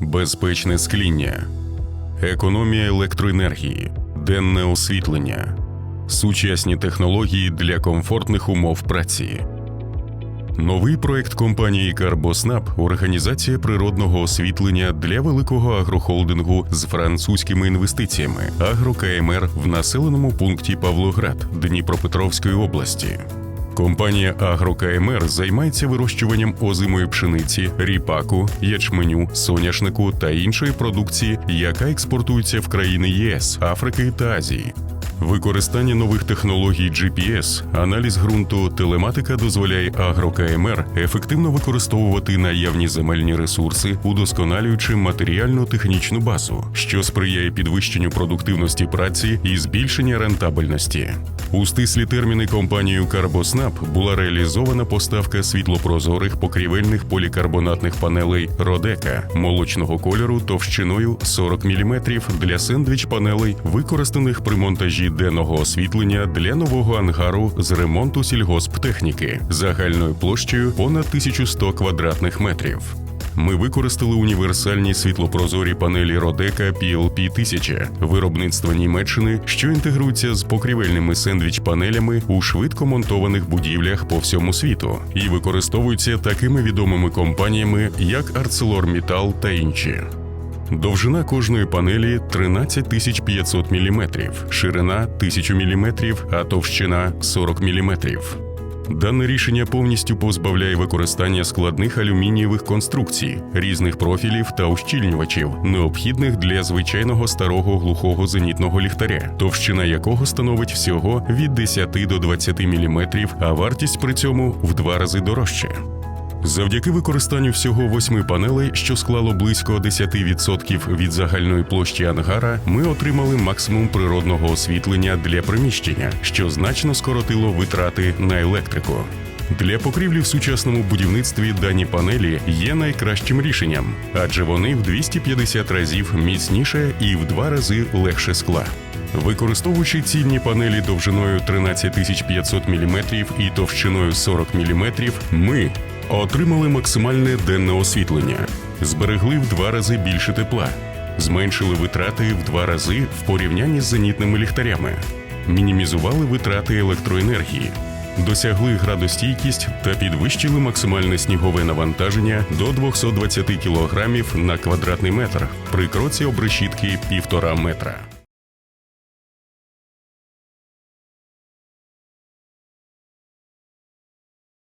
безпечне скління, економія електроенергії, денне освітлення, сучасні технології для комфортних умов праці. Новий проект компанії Карбоснаб організація природного освітлення для великого агрохолдингу з французькими інвестиціями Агро-КМР в населеному пункті Павлоград Дніпропетровської області. Компанія «АгроКМР» займається вирощуванням озимої пшениці, ріпаку, ячменю, соняшнику та іншої продукції, яка експортується в країни ЄС, Африки та Азії. Використання нових технологій GPS, аналіз ґрунту, телематика дозволяє агро-КМР ефективно використовувати наявні земельні ресурси, удосконалюючи матеріально-технічну базу, що сприяє підвищенню продуктивності праці і збільшення рентабельності. У стислі терміни компанією Карбоснаб була реалізована поставка світлопрозорих покрівельних полікарбонатних панелей Родека молочного кольору товщиною 40 мм для сендвіч панелей, використаних при монтажі денного освітлення для нового ангару з ремонту сільгосптехніки загальною площею понад 1100 квадратних метрів. Ми використали універсальні світлопрозорі панелі Родека PLP 1000 виробництва Німеччини, що інтегруються з покрівельними сендвіч-панелями у швидко монтованих будівлях по всьому світу і використовуються такими відомими компаніями, як ArcelorMittal та інші. Довжина кожної панелі 13 500 мм, ширина 1000 мм, а товщина 40 мм. Дане рішення повністю позбавляє використання складних алюмінієвих конструкцій, різних профілів та ущільнювачів, необхідних для звичайного старого глухого зенітного ліхтаря, товщина якого становить всього від 10 до 20 мм, а вартість при цьому в два рази дорожче. Завдяки використанню всього восьми панелей, що склало близько 10% від загальної площі ангара, ми отримали максимум природного освітлення для приміщення, що значно скоротило витрати на електрику. Для покрівлі в сучасному будівництві дані панелі є найкращим рішенням, адже вони в 250 разів міцніше і в два рази легше скла. Використовуючи цільні панелі довжиною 13500 мм і товщиною 40 мм, ми отримали максимальне денне освітлення, зберегли в два рази більше тепла, зменшили витрати в два рази в порівнянні з зенітними ліхтарями, мінімізували витрати електроенергії, досягли градостійкість та підвищили максимальне снігове навантаження до 220 кг на квадратний метр при кроці обрешітки 1,5 метра.